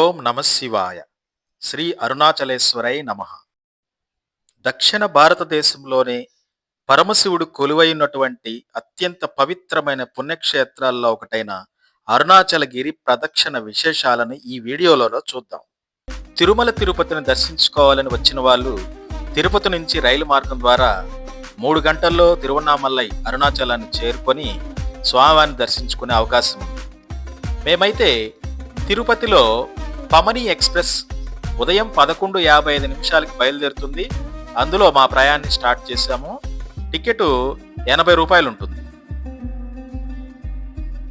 ఓం నమశివాయ శ్రీ అరుణాచలేశ్వరై నమ. దక్షిణ భారతదేశంలోనే పరమశివుడు కొలువైనటువంటి అత్యంత పవిత్రమైన పుణ్యక్షేత్రాల్లో ఒకటైన అరుణాచలగిరి ప్రదక్షిణ విశేషాలను ఈ వీడియోలో చూద్దాం. తిరుమల తిరుపతిని దర్శించుకోవాలని వచ్చిన వాళ్ళు తిరుపతి నుంచి రైలు మార్గం ద్వారా మూడు గంటల్లో తిరువన్నామలై అరుణాచలాన్ని చేరుకొని స్వామివారిని దర్శించుకునే అవకాశం ఉంది. మేమైతే తిరుపతిలో పమని ఎక్స్ప్రెస్ ఉదయం పదకొండు యాభై ఐదు నిమిషాలకి బయలుదేరుతుంది. అందులో మా ప్రయాణాన్ని స్టార్ట్ చేశాము. టికెట్ ఎనభై రూపాయలు ఉంటుంది.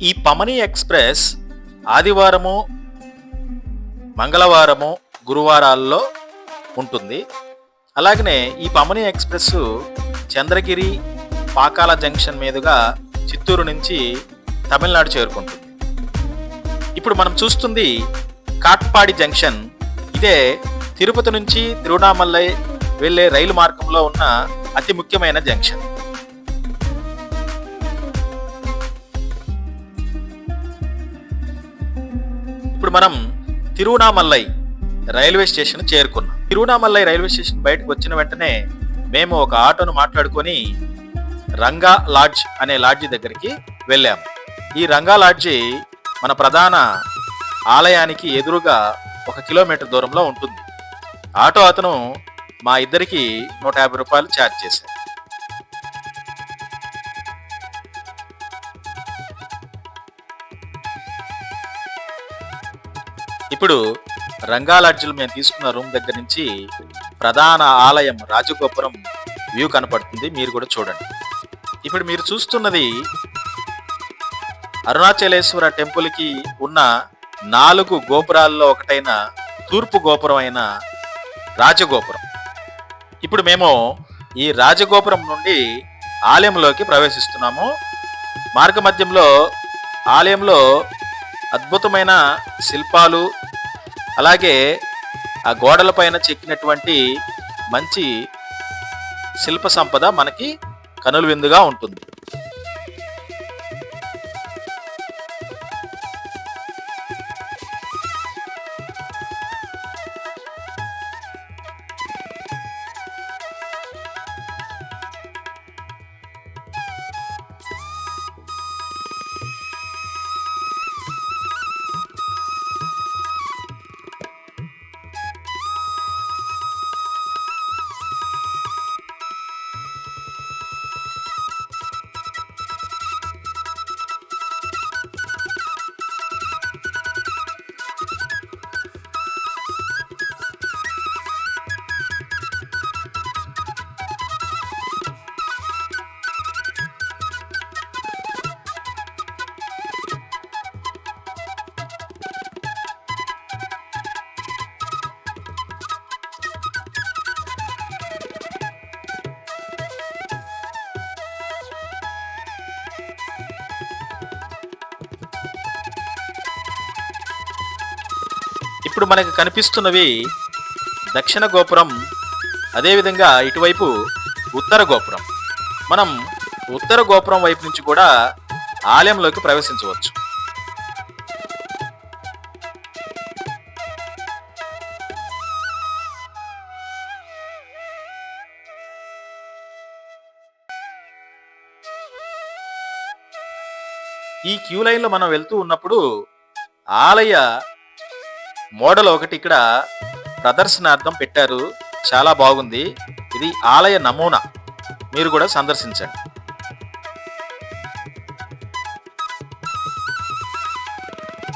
ఈ పమని ఎక్స్ప్రెస్ ఆదివారము మంగళవారము గురువారాల్లో ఉంటుంది. అలాగనే ఈ పమని ఎక్స్ప్రెస్ చంద్రగిరి పాకాల జంక్షన్ మీదుగా చిత్తూరు నుంచి తమిళనాడు చేరుకుంటుంది. ఇప్పుడు మనం చూస్తుంది కాట్పాడి జంక్షన్. ఇదే తిరుపతి నుంచి తిరువణామలై వెళ్ళే రైలు మార్గంలో ఉన్న అతి ముఖ్యమైన జంక్షన్. ఇప్పుడు మనం తిరువణామల్లై రైల్వే స్టేషన్ చేరుకున్నాం. తిరువణామల్లై రైల్వే స్టేషన్ బయటకు వచ్చిన వెంటనే మేము ఒక ఆటోను మాట్లాడుకొని రంగా లాడ్జ్ అనే లాడ్జి దగ్గరికి వెళ్ళాము ఈ రంగా లాడ్జి మన ప్రధాన ఆలయానికి ఎదురుగా ఒక కిలోమీటర్ దూరంలో ఉంటుంది. ఆటో అతను మా ఇద్దరికి నూట యాభై రూపాయలు ఛార్జ్ చేశారు. ఇప్పుడు రంగాలడ్జిలు మేము తీసుకున్న రూమ్ దగ్గర నుంచి ప్రధాన ఆలయం రాజగోపురం వ్యూ కనపడుతుంది. మీరు కూడా చూడండి. ఇప్పుడు మీరు చూస్తున్నది అరుణాచలేశ్వర టెంపుల్కి ఉన్న నాలుగు గోపురాల్లో ఒకటైన తూర్పు గోపురం అయిన రాజగోపురం. ఇప్పుడు మేము ఈ రాజగోపురం నుండి ఆలయంలోకి ప్రవేశిస్తున్నాము. మార్గ మధ్యంలో ఆలయంలో అద్భుతమైన శిల్పాలు అలాగే ఆ గోడలపైన చెక్కినటువంటి మంచి శిల్ప సంపద మనకి కనుల విందుగా ఉంటుంది. ఇప్పుడు మనకు కనిపిస్తున్నవి దక్షిణ గోపురం అదేవిధంగా ఇటువైపు ఉత్తర గోపురం. మనం ఉత్తర గోపురం వైపు నుంచి కూడా ఆలయంలోకి ప్రవేశించవచ్చు. ఈ క్యూ లైన్లో మనం వెళ్తూ ఉన్నప్పుడు ఆలయ మోడల్ ఒకటి ఇక్కడ ప్రదర్శనార్థం పెట్టారు. చాలా బాగుంది. ఇది ఆలయ నమూనా. మీరు కూడా సందర్శించండి.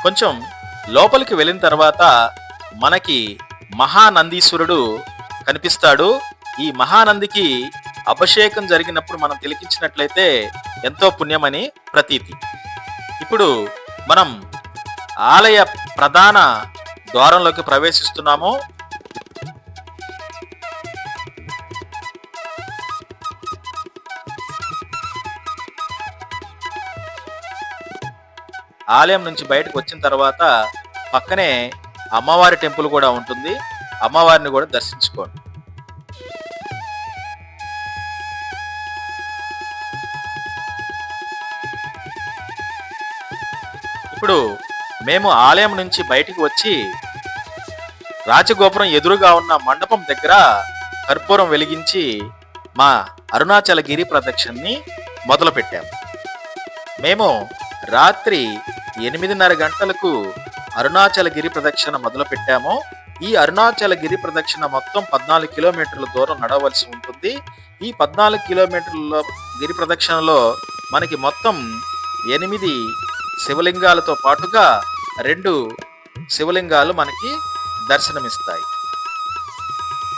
కొంచెం లోపలికి వెళ్ళిన తర్వాత మనకి మహానందీశ్వరుడు కనిపిస్తాడు. ఈ మహానందికి అభిషేకం జరిగినప్పుడు మనం తిలకించినట్లయితే ఎంతో పుణ్యమని ప్రతీతి. ఇప్పుడు మనం ఆలయ ప్రధాన ద్వారంలోకి ప్రవేశిస్తున్నాము. ఆలయం నుంచి బయటకు వచ్చిన తర్వాత పక్కనే అమ్మవారి టెంపుల్ కూడా ఉంటుంది. అమ్మవారిని కూడా దర్శించుకోండి. ఇప్పుడు మేము ఆలయం నుంచి బయటికి వచ్చి రాజగోపురం ఎదురుగా ఉన్న మండపం దగ్గర కర్పూరం వెలిగించి మా అరుణాచల గిరి ప్రదక్షిణని మొదలుపెట్టాము మేము రాత్రి ఎనిమిదిన్నర గంటలకు అరుణాచల గిరి ప్రదక్షిణ మొదలు పెట్టాము ఈ అరుణాచల గిరి ప్రదక్షిణ మొత్తం పద్నాలుగు కిలోమీటర్ల దూరం నడవలసి ఉంటుంది. ఈ పద్నాలుగు కిలోమీటర్ల గిరి ప్రదక్షిణలో మనకి మొత్తం ఎనిమిది శివలింగాలతో పాటుగా రెండు శివలింగాలు మనకి దర్శనమిస్తాయి.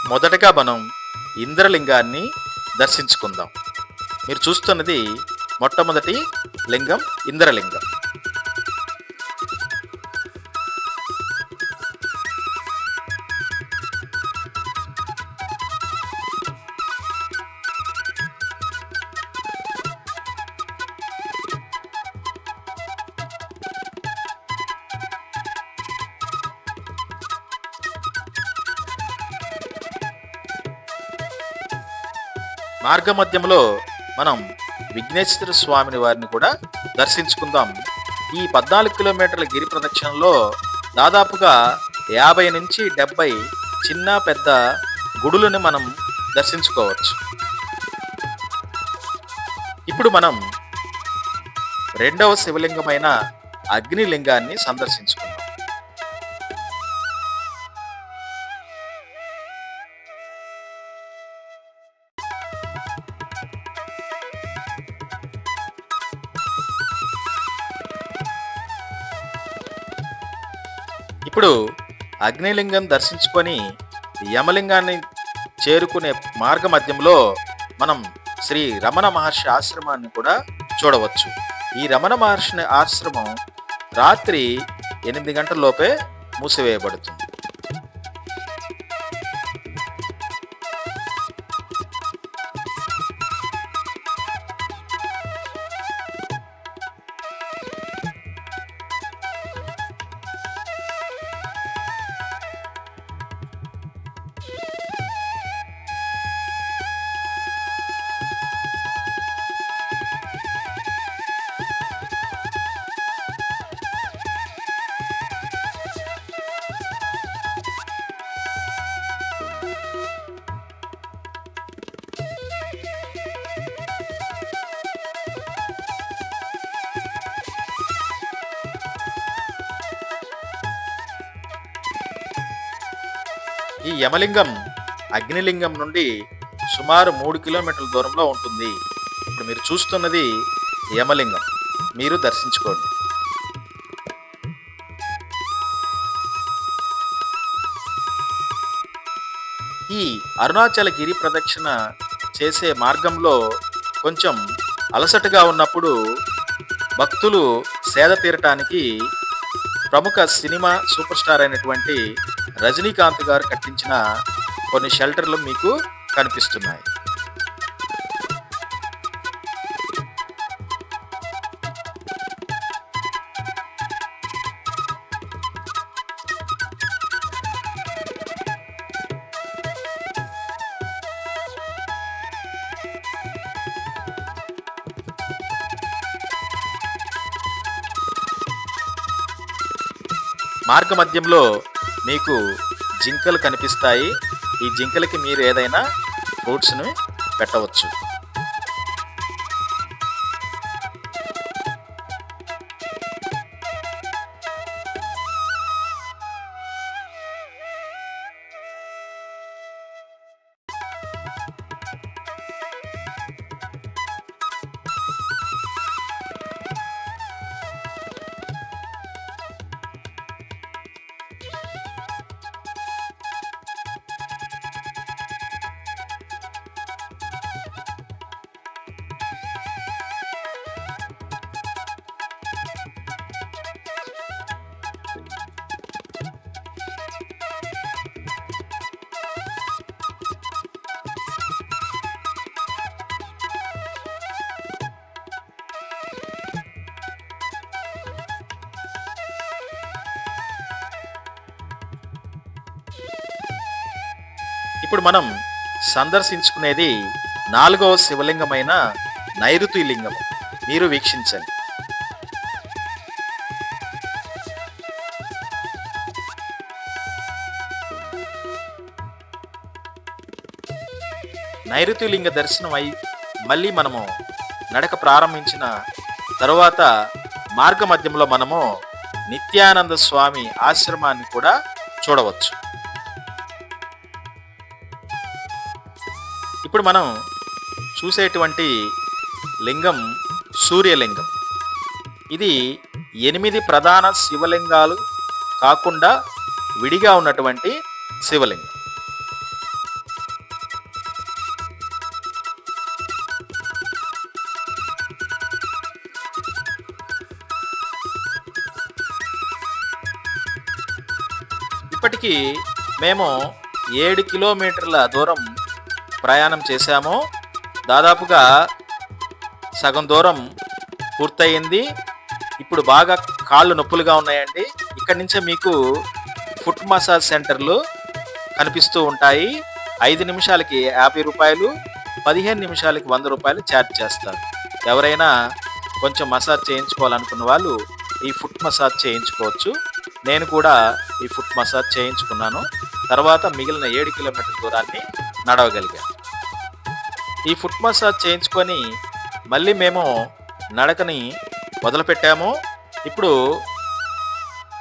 మొదటగా మనం ఇంద్రలింగాన్ని దర్శించుకుందాం. మీరు చూస్తున్నది మొట్టమొదటి లింగం ఇంద్రలింగం. మార్గమధ్యంలో మనం విఘ్నేశ్వర స్వామిని వారిని కూడా దర్శించుకుందాం. ఈ పద్నాలుగు కిలోమీటర్ల గిరి ప్రదక్షిణలో దాదాపుగా యాభై నుంచి డెబ్బై చిన్న పెద్ద గుడులను మనం దర్శించుకోవచ్చు. ఇప్పుడు మనం రెండవ శివలింగమైన అగ్నిలింగాన్ని సందర్శించుకుందాం. ఇప్పుడు అగ్నిలింగం దర్శించుకొని యమలింగాన్ని చేరుకునే మార్గ మధ్యంలో మనం శ్రీ రమణ మహర్షి ఆశ్రమాన్ని కూడా చూడవచ్చు. ఈ రమణ మహర్షి ఆశ్రమం రాత్రి ఎనిమిది గంటల లోపే మూసివేయబడుతుంది. ఈ యమలింగం అగ్నిలింగం నుండి సుమారు మూడు కిలోమీటర్ల దూరంలో ఉంటుంది. ఇప్పుడు మీరు చూస్తున్నది యమలింగం. మీరు దర్శించుకోండి. ఈ అరుణాచల గిరి ప్రదక్షిణ చేసే మార్గంలో కొంచెం అలసటగా ఉన్నప్పుడు భక్తులు సేద తీరటానికి ప్రముఖ సినిమా సూపర్ స్టార్ అయినటువంటి రజనీకాంత్ గారు కట్టించిన కొన్ని షెల్టర్లు మీకు కనిపిస్తున్నాయి. మార్గ మధ్యంలో మీకు జింకలు కనిపిస్తాయి. ఈ జింకలకి మీరు ఏదైనా ఫ్రూట్స్ని పెట్టవచ్చు. ఇప్పుడు మనం సందర్శించుకునేది నాలుగవ శివలింగమైన నైరుతి లింగం. మీరు వీక్షించండి. నైరుతి లింగ దర్శనం అయి మళ్ళీ మనము నడక ప్రారంభించిన తరువాత మార్గ మధ్యంలో మనము నిత్యానంద స్వామి ఆశ్రమాన్ని కూడా చూడవచ్చు. ఇప్పుడు మనం చూసేటువంటి లింగం సూర్యలింగం. ఇది ఎనిమిది ప్రధాన శివలింగాలు కాకుండా విడిగా ఉన్నటువంటి శివలింగం. ఇప్పటికీ మేము ఏడు కిలోమీటర్ల దూరం ప్రయాణం చేశాము. దాదాపుగా సగం దూరం పూర్తయింది. ఇప్పుడు బాగా కాళ్ళు నొప్పులుగా ఉన్నాయండి. ఇక్కడి నుంచే మీకు ఫుట్ మసాజ్ సెంటర్లు కనిపిస్తూ ఉంటాయి. ఐదు నిమిషాలకి యాభై రూపాయలు పదిహేను నిమిషాలకి వంద రూపాయలు ఛార్జ్ చేస్తారు. ఎవరైనా కొంచెం మసాజ్ చేయించుకోవాలనుకున్న వాళ్ళు ఈ ఫుట్ మసాజ్ చేయించుకోవచ్చు. నేను కూడా ఈ ఫుట్ మసాజ్ చేయించుకున్నాను. తర్వాత మిగిలిన ఏడు కిలోమీటర్ల దూరాన్ని నడవగలిగాం. ఈ ఫుట్ మసాజ్ చేయించుకొని మళ్ళీ మేము నడకని మొదలుపెట్టాము. ఇప్పుడు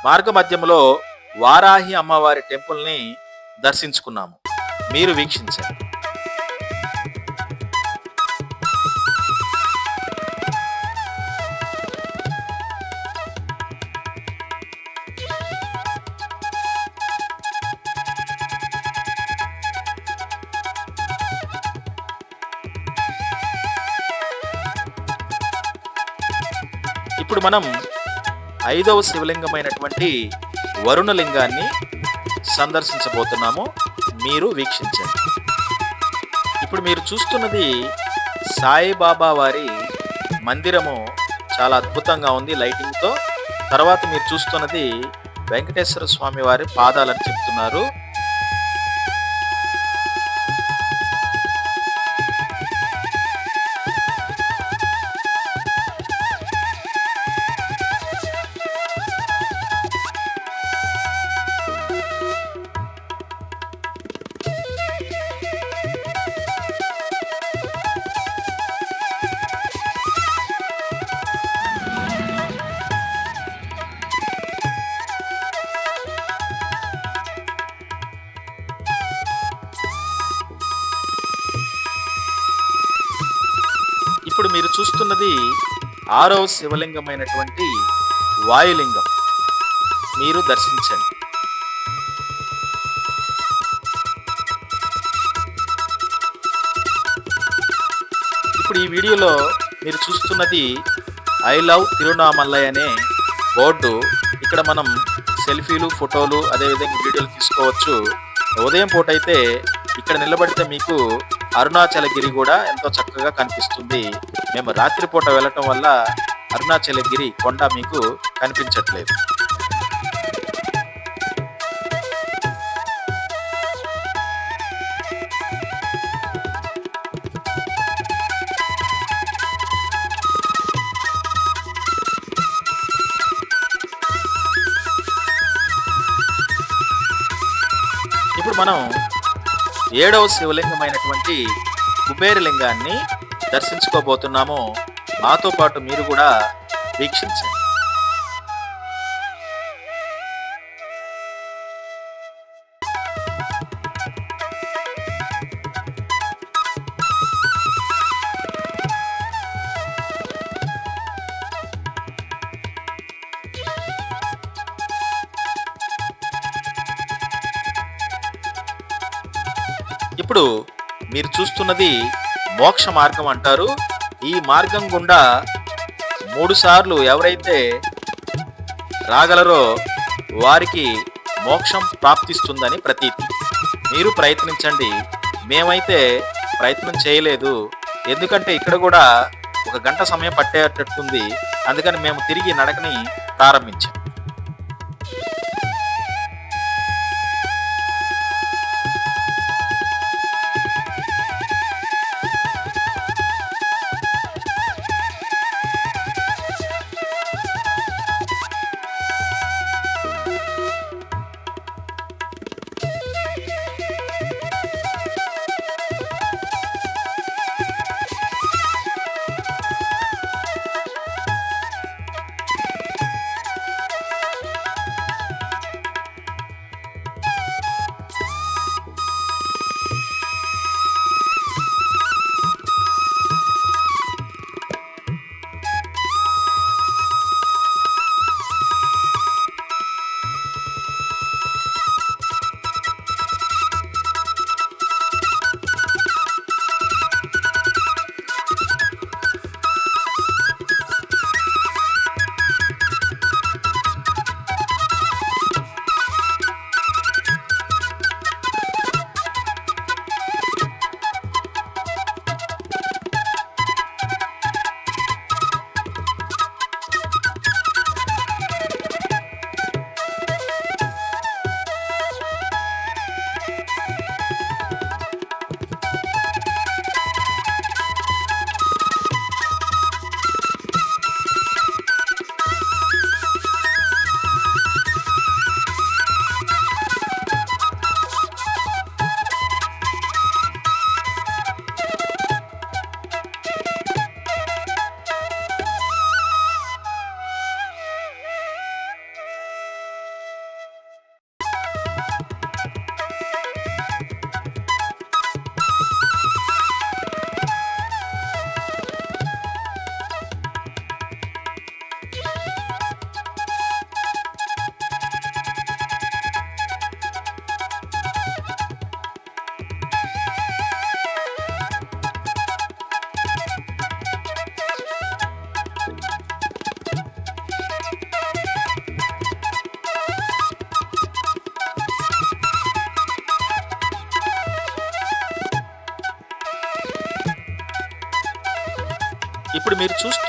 మార్గ మధ్యంలో వారాహి అమ్మవారి టెంపుల్ని దర్శించుకున్నాము. మీరు వీక్షించండి. మనం ఐదవ శివలింగమైనటువంటి వరుణలింగాన్ని సందర్శించబోతున్నాము. మీరు వీక్షించండి. ఇప్పుడు మీరు చూస్తున్నది సాయిబాబా వారి మందిరము. చాలా అద్భుతంగా ఉంది లైటింగ్తో. తర్వాత మీరు చూస్తున్నది వెంకటేశ్వర స్వామి వారి పాదాలని చెప్తున్నారు. మీరు చూస్తున్నది ఆరవ శివలింగమైనటువంటి వాయులింగం. మీరు దర్శించండి. ఇప్పుడు ఈ వీడియోలో మీరు చూస్తున్నది ఐ లవ్ తిరునామల్లై అనే బోర్డు. ఇక్కడ మనం సెల్ఫీలు ఫోటోలు అదేవిధంగా వీడియోలు తీసుకోవచ్చు. ఉదయం పూట అయితే ఇక్కడ నిలబడితే మీకు అరుణాచలగిరి కూడా ఎంతో చక్కగా కనిపిస్తుంది. మేము రాత్రిపూట వెళ్ళటం వల్ల అరుణాచలగిరి కొండ మీకు కనిపించట్లేదు. ఇప్పుడు మనం ఏడవ శివలింగమైనటువంటి కుబేరలింగాన్ని దర్శించుకోబోతున్నాము. మాతో పాటు మీరు కూడా వీక్షించండి. ఇప్పుడు మీరు చూస్తున్నది మోక్ష మార్గం అంటారు. ఈ మార్గం గుండా మూడు సార్లు ఎవరైతే రాగలరో వారికి మోక్షం ప్రాప్తిస్తుందని ప్రతీతి. మీరు ప్రయత్నించండి. మేమైతే ప్రయత్నం చేయలేదు. ఎందుకంటే ఇక్కడ కూడా ఒక గంట సమయం పట్టేటట్టుంది. అందుకని మేము తిరిగి నడకని ప్రారంభించాం.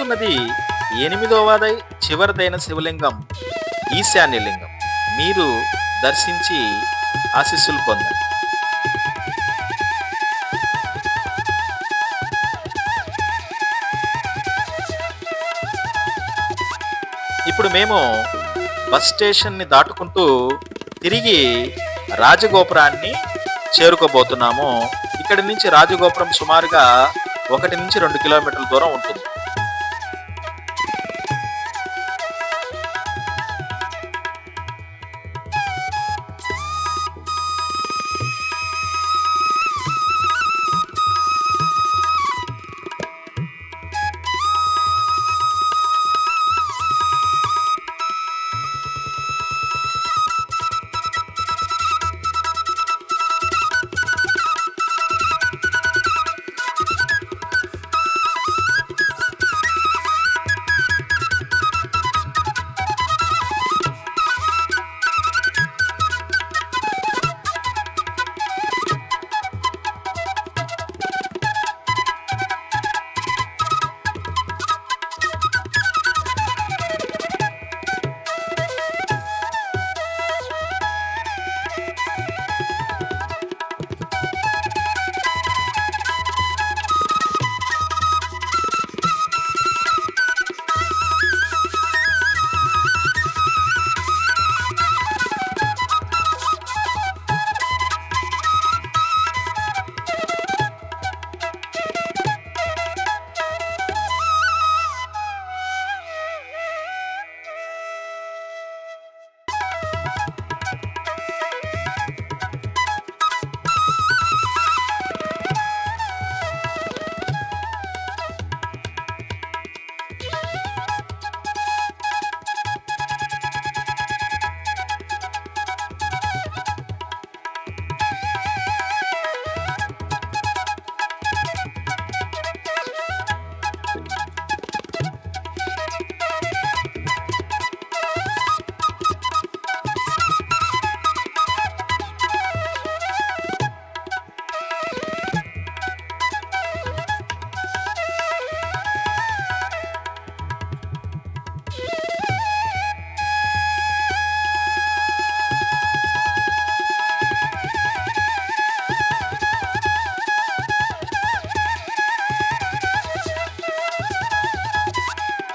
చూస్తున్నది ఎనిమిదవదై చివరిదైన శివలింగం ఈశాన్య లింగం మీరు దర్శించి ఆశీస్సులు పొందండి. ఇప్పుడు మేము బస్ స్టేషన్ని దాటుకుంటూ తిరిగి రాజగోపురాన్ని చేరుకోబోతున్నాము. ఇక్కడి నుంచి రాజగోపురం సుమారుగా ఒకటి నుంచి రెండు కిలోమీటర్ల దూరం ఉంటుంది.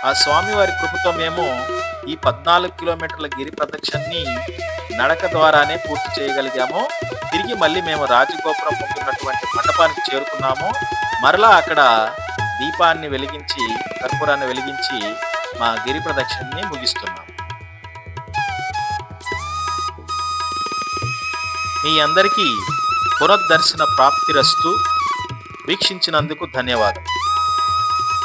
ఆ స్వామివారి కృపతో మేము ఈ పద్నాలుగు కిలోమీటర్ల గిరి ప్రదక్షిణని నడక ద్వారానే పూర్తి చేయగలిగాము. తిరిగి మళ్ళీ మేము రాజగోపురం ఉంటున్నటువంటి మండపానికి చేరుకున్నాము. మరలా అక్కడ దీపాన్ని వెలిగించి కర్పూరాన్ని వెలిగించి మా గిరి ప్రదక్షిణని ముగిస్తున్నాము. మీ అందరికీ పునర్దర్శన ప్రాప్తిరస్తు. వీక్షించినందుకు ధన్యవాదాలు